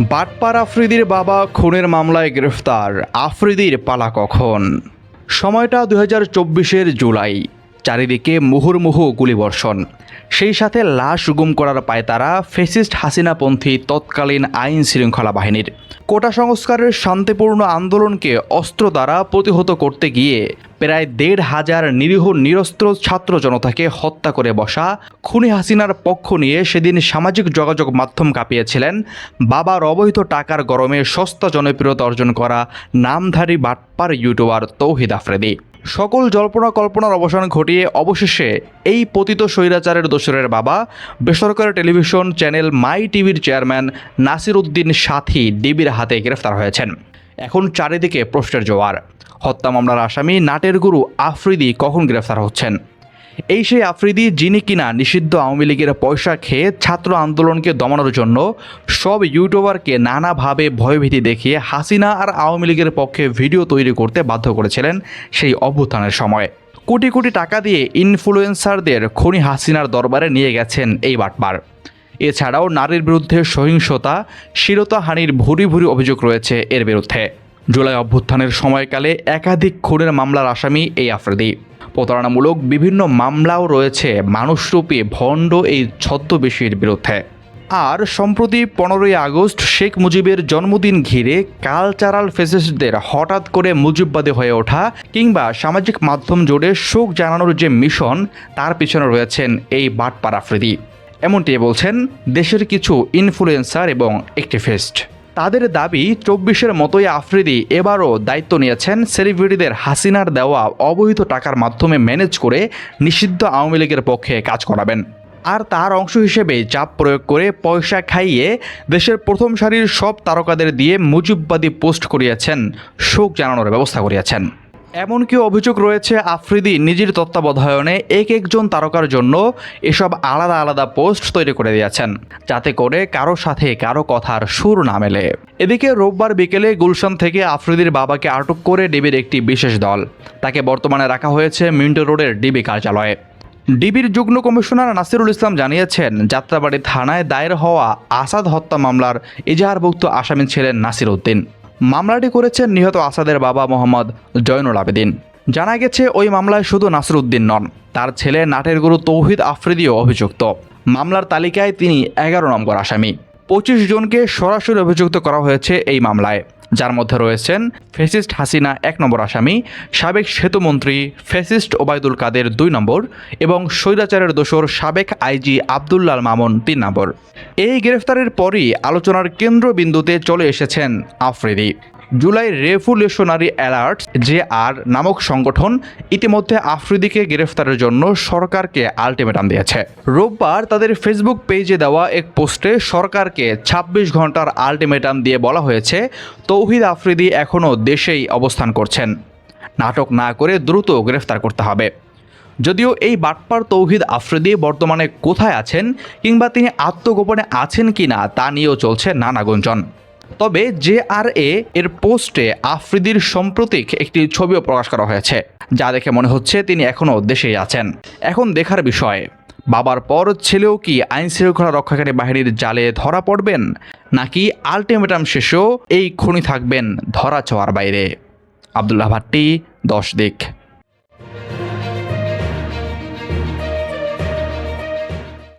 বাটপার আফ্রিদির বাবা খুনের মামলায় গ্রেফতার। আফ্রিদির পালা কখন? সময়টা দু হাজার জুলাই। চারিদিকে মুহুর্মুহু গুলিবর্ষণ। সেই সাথে লাশ গুম করার পায়তারা ফেসিস্ট হাসিনাপন্থী তৎকালীন আইন শৃঙ্খলা বাহিনীর। কোটা সংস্কারের শান্তিপূর্ণ আন্দোলনকে অস্ত্র দ্বারা প্রতিহত করতে গিয়ে প্রায় দেড় হাজার নিরীহ নিরস্ত্র ছাত্র জনতাকে হত্যা করে বসা খুনি হাসিনার পক্ষ নিয়ে সেদিন সামাজিক যোগাযোগ মাধ্যম কাঁপিয়েছিলেন বাবার অবৈধ টাকার গরমে সস্তা জনপ্রিয়তা অর্জন করা নামধারী বাটপার ইউটিউবার তৌহিদ আফ্রেদি। সকল জল্পনা কল্পনার অবসান ঘটিয়ে অবশেষে এই পতিত স্বৈরাচারের দোসরের বাবা, বেসরকারি টেলিভিশন চ্যানেল মাই টিভির চেয়ারম্যান নাসির উদ্দিন সাথী ডিবির হাতে গ্রেফতার হয়েছেন। এখন চারিদিকে প্রশ্নের জোয়ার। হত্যা মামলার আসামি নাটের গুরু আফ্রিদি কখন গ্রেফতার হচ্ছেন? এই সেই আফ্রিদি, যিনি কিনা নিষিদ্ধ আওয়ামী লীগের পয়সা খেয়ে ছাত্র আন্দোলনকে দমানোর জন্য সব ইউটিউবারকে নানাভাবে ভয়ভীতি দেখিয়ে হাসিনা আর আওয়ামী লীগের পক্ষে ভিডিও তৈরি করতে বাধ্য করেছিলেন সেই অভ্যুত্থানের সময়। কোটি কোটি টাকা দিয়ে ইনফ্লুয়েন্সারদের খনি হাসিনার দরবারে নিয়ে গেছেন এই বাটবার এছাড়াও নারীর বিরুদ্ধে সহিংসতা শিরতাহানির ভুরি ভুরি অভিযোগ রয়েছে এর বিরুদ্ধে। জুলাই অভ্যুত্থানের সময়কালে একাধিক খুনের মামলার আসামি এই আফ্রিদি। প্রতারণামূলক বিভিন্ন মামলাও রয়েছে। মানুষরূপী ভণ্ড এই ছদ্মবেশীর বিরুদ্ধে। আর সম্প্রতি পনেরোই আগস্ট শেখ মুজিবের জন্মদিন ঘিরে কালচারাল ফেসিস্টদের হঠাৎ করে মুজিববাদী হয়ে ওঠা কিংবা সামাজিক মাধ্যম জুড়ে শোক জানানোর যে মিশন, তার পিছনে রয়েছেন এই বাটপার আফ্রিদি এমনটি বলছেন দেশের কিছু ইনফ্লুয়েন্সার এবং অ্যাক্টিভিস্ট তাদের দাবি, চব্বিশের মতোই আফ্রিদি এবারও দায়িত্ব নিয়েছেন সেলিব্রিটিদের হাসিনার দেওয়া অবৈধ টাকার মাধ্যমে ম্যানেজ করে নিষিদ্ধ আওয়ামী লীগের পক্ষে কাজ করাবেন। আর তার অংশ হিসেবে চাপ প্রয়োগ করে পয়সা খাইয়ে দেশের প্রথম সারির সব তারকাদের দিয়ে মুজিববাদী পোস্ট করিয়েছেন, শোক জানানোর ব্যবস্থা করিয়েছেন। এমনকি অভিযোগ রয়েছে আফ্রিদি নিজের তত্ত্বাবধায়নে এক একজন তারকার জন্য এসব আলাদা আলাদা পোস্ট তৈরি করে দিয়েছেন, যাতে করে কারও সাথে কারও কথার সুর না মেলে। এদিকে রোববার বিকেলে গুলশান থেকে আফ্রিদির বাবাকে আটক করে ডিবির একটি বিশেষ দল, তাকে বর্তমানে রাখা হয়েছে মিন্টো রোডের ডিবি কার্যালয়ে। ডিবির যুগ্ম কমিশনার নাসিরুল ইসলাম জানিয়েছেন, যাত্রাবাড়ি থানায় দায়ের হওয়া আসাদ হত্যা মামলার এজাহারভুক্ত আসামি ছিলেন নাসির উদ্দিন। মামলাটি করেছেন নিহত আসাদের বাবা মোহাম্মদ জয়নুল আবেদিন। জানা গেছে, ওই মামলায় শুধু নাসির উদ্দিন নন, তার ছেলে নাটের গুরু তৌহিদ আফ্রিদিও অভিযুক্ত। মামলার তালিকায় তিনি এগারো নম্বর আসামি। পঁচিশ জনকে সরাসরি অভিযুক্ত করা হয়েছে এই মামলায়। যার মধ্যে রয়েছেন ফেসিস্ট হাসিনা এক নম্বর আসামি, সাবেক সেতুমন্ত্রী ফেসিস্ট ওবায়দুল কাদের দুই নম্বর এবং স্বৈরাচারের দোষর সাবেক আইজি আবদুল্লাল মামুন তিন নম্বর। এই গ্রেফতারের পরই আলোচনার কেন্দ্রবিন্দুতে চলে এসেছেন Afridi. July revolutionary alert, J R নামক সংগঠন ইতিমধ্যে আফ্রিদিকে গ্রেফতারের জন্য সরকারকে আলটিমেটাম দিয়েছে। রোববার তাদের ফেসবুক পেজে দেওয়া এক পোস্টে সরকারকে ২৬ ঘণ্টার আলটিমেটাম দিয়ে বলা হয়েছে, তৌহিদ আফ্রিদি এখনও দেশেই অবস্থান করছেন। নাটক না করে দ্রুত গ্রেফতার করতে হবে। যদিও এই বাটপার তৌহিদ আফ্রিদি বর্তমানে কোথায় আছেন কিংবা তিনি আত্মগোপনে আছেন কিনা তা নিয়েও চলছে নানা গুঞ্জন। তবে জে আর এ এর পোস্টে আফ্রিদির সম্প্রতিক একটি ছবিও প্রকাশ করা হয়েছে, যা দেখে মনে হচ্ছে তিনি এখনও দেশেই আছেন। এখন দেখার বিষয়, বাবার পর ছেলেও কি আইন শৃঙ্খলা রক্ষাকারী বাহিনীর জালে ধরা পড়বেন, নাকি আলটিমেটাম শেষেও এই খনি থাকবেন ধরা ছোঁয়ার বাইরে? আবদুল্লাহ ভাট্টি, দশ দিক।